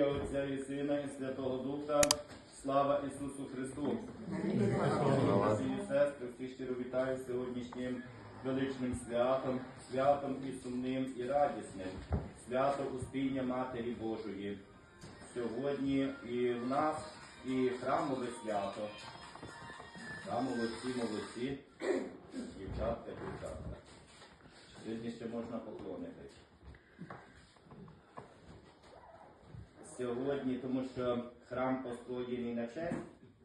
ім'я Отця і Сина, і Святого Духа. Слава Ісусу Христу! Брати сестри, всі щиро вітаю сьогоднішнім величним святом, святом і сумним, і радісним, свято Успіння Матері Божої. Сьогодні і в нас і храмове свято. Та молодці, молодці, дівчатка, дівчатка. Сьогодні ще можна поклонитись. Сьогодні, тому що храм построєний на честь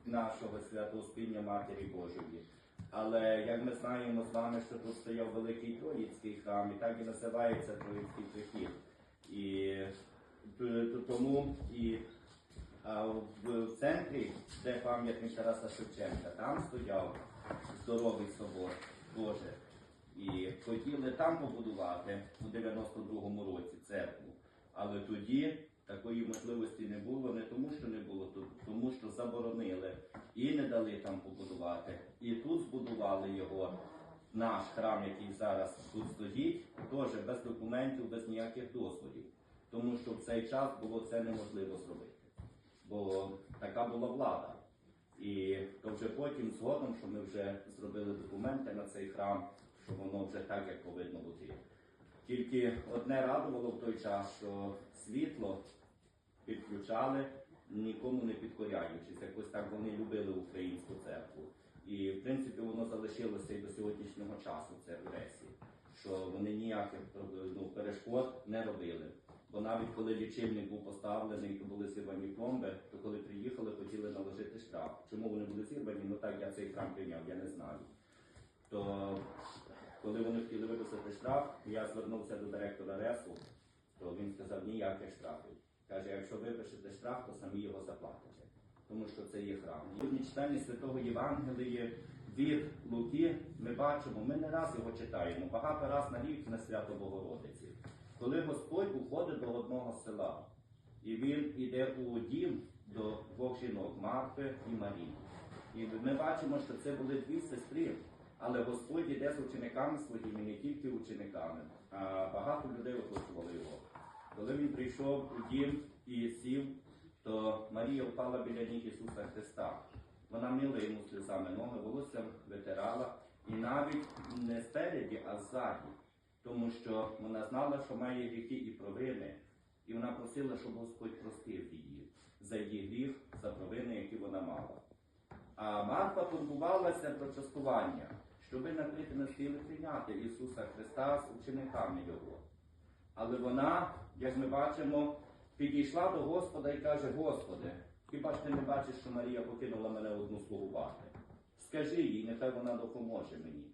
нашого святоспіння Матері Божої. Але як ми знаємо з вами, що тут стояв великий Троїцький храм, і так і називається Троїцький прихід. І тому і в центрі, де пам'ятник Тараса Шевченка, там стояв здоровий собор Боже. І хотіли там побудувати у 92-му році церкву. Але тоді такої можливості не було, не тому, що не було, то- тому що заборонили і не дали там побудувати. І тут збудували його, наш храм, який зараз тут стоїть, теж без документів, без ніяких дозволів. Тому що в цей час було це неможливо зробити. Бо така була влада. І то вже потім згодом, що ми вже зробили документи на цей храм, що воно вже так, як повинно бути. Тільки одне радувало в той час, що світло підключали, нікому не підкоряючись. Якось так вони любили українську церкву. І в принципі воно залишилося і до сьогоднішнього часу, це в Греції, що вони ніяких ну, перешкод не робили. Бо навіть коли лічильник був поставлений, то були зірвані пломби, то коли приїхали, хотіли наложити штраф. Чому вони були зірвані? Ну так я цей храм прийняв, я не знаю. То коли вони хотіли виписати штраф, я звернувся до директора РЕСу, то він сказав ніяких штрафів. Каже, якщо випишете штраф, то самі його заплатите, тому що це є храм. Сьогодні читання святого Євангелії від Луки ми бачимо, ми не раз його читаємо, багато раз на рік на свято Богородиці. Коли Господь уходить до одного села, і він іде у дім до двох жінок Марти і Марії. І ми бачимо, що це були дві сестри, але Господь іде з учениками своїми, не тільки учениками, а багато людей оточували його. Коли він прийшов у дім і сів, то Марія впала біля ніг Ісуса Христа. Вона мила йому сльозами ноги, волоссям витирала, і навіть не спереді, а ззаді, тому що вона знала, що має гріхи і провини, і вона просила, щоб Господь простив її за її гріх, за провини, які вона мала. А Марфа турбувалася про частування, щоби накрити на стіл прийняти Ісуса Христа з учениками Його. Але вона, як ми бачимо, підійшла до Господа і каже: Господи, хіба ж ти не бачиш, що Марія покинула мене одну слугувати? Скажи їй, нехай вона допоможе мені.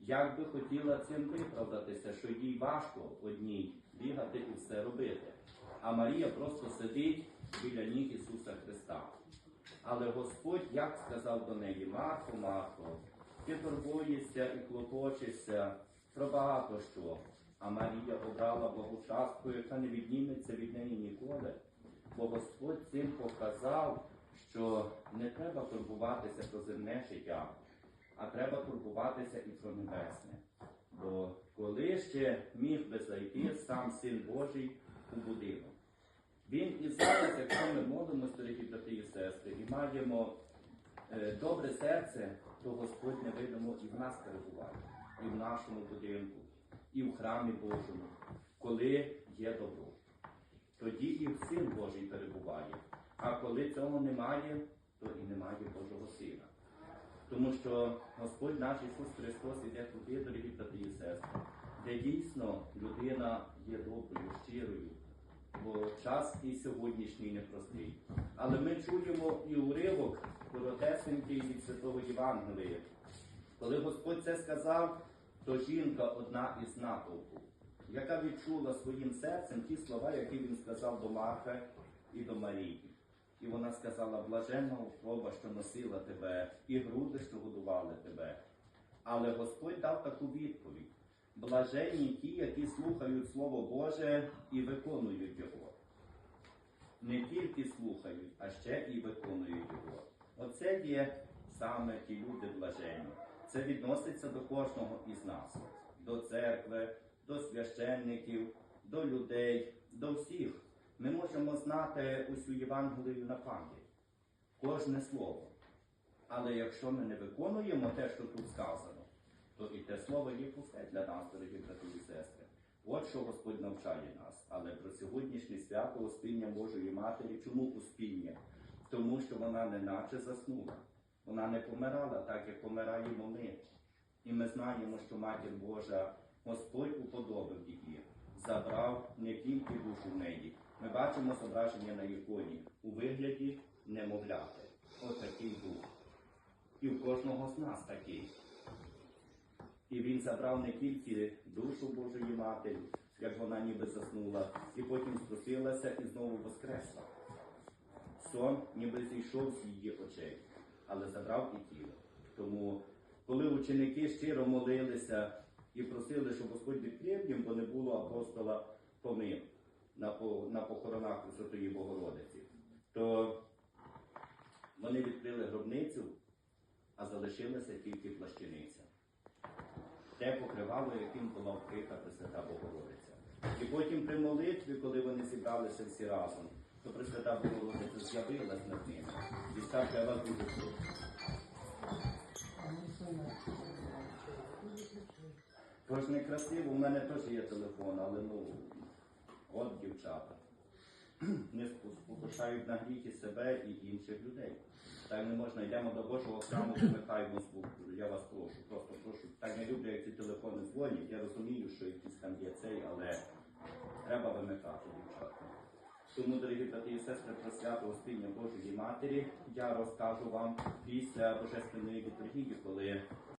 Як би хотіла цим виправдатися, що їй важко одній бігати і все робити. А Марія просто сидить біля ніг Ісуса Христа. Але Господь як сказав до неї, Марфо, Марфо, ти турбуєшся і клопочешся про багато що. А Марія обрала Богу частку, яка не відніметься від неї ніколи. Бо Господь цим показав, що не треба турбуватися про земне життя, а треба турбуватися і про небесне. Бо коли ще міг би зайти сам Син Божий у будинок. Він і зараз, якщо ми молимося, дорогі брати і сестри, і маємо е, добре серце, то Господь невидимо і в нас перебуває, і в нашому будинку, і в храмі Божому, коли є добро. Тоді і Син Божий перебуває. А коли цього немає, то і немає Божого Сина. Тому що Господь наш Ісус Христос іде туди, дорогі брати і сестри, де дійсно людина є доброю, щирою, бо час і сьогоднішній непростий. Але ми чуємо і уривок коротесенький від Святого Євангелія. Коли Господь це сказав, то жінка одна із натовпу, яка відчула своїм серцем ті слова, які він сказав до Марфи і до Марії. І вона сказала, блаженна утроба, що носила тебе, і груди, що годували тебе. Але Господь дав таку відповідь: блаженні ті, які слухають Слово Боже і виконують його. Не тільки слухають, а ще і виконують його. Оце є саме ті люди блаженні. Це відноситься до кожного із нас, до церкви, до священників, до людей, до всіх. Ми можемо знати усю Євангелію на пам'ять, кожне слово. Але якщо ми не виконуємо те, що тут сказано, то і те слово є пусте для нас, дорогі брати і сестри. От що Господь навчає нас. Але про сьогоднішнє свято Успіння Божої Матері. Чому успіння? Тому що вона не наче заснула. Вона не помирала так, як помираємо ми. І ми знаємо, що Матір Божа, Господь уподобив її, забрав не тільки душу в неї. Ми бачимо зображення на іконі у вигляді немовляти. От такий дух. І в кожного з нас такий. І він забрав не тільки душу Божої Матері, як вона ніби заснула, і потім спросилася і знову воскресла. Сон ніби зійшов з її очей, але забрав і тіло. Тому, коли ученики щиро молилися і просили, щоб Господь відкрив їм, бо не було апостола Фоми на, по- на похоронах Святої Богородиці, то вони відкрили гробницю, а залишилася тільки плащаниця. Те покривало, яким була вкрита Пресвята Богородиця. І потім при молитві, коли вони зібралися всі разом, то Пресвята Богородиця з'явилась над ними. І так я вас дуже. Тож не красиво, у мене теж є телефон, але ну, от дівчата. Не спокушають на гріхи себе і інших людей. Так не можна, йдемо до Божого храму, вимикаємо звук. Я вас прошу, просто прошу. Так не люблю, як ці телефони дзвонять. Я розумію, що якийсь там є цей, але треба вимикати дівчата. Тому, дорогі брати і сестри, про свято Успіння Божої Матері я розкажу вам після Божественної літургії, коли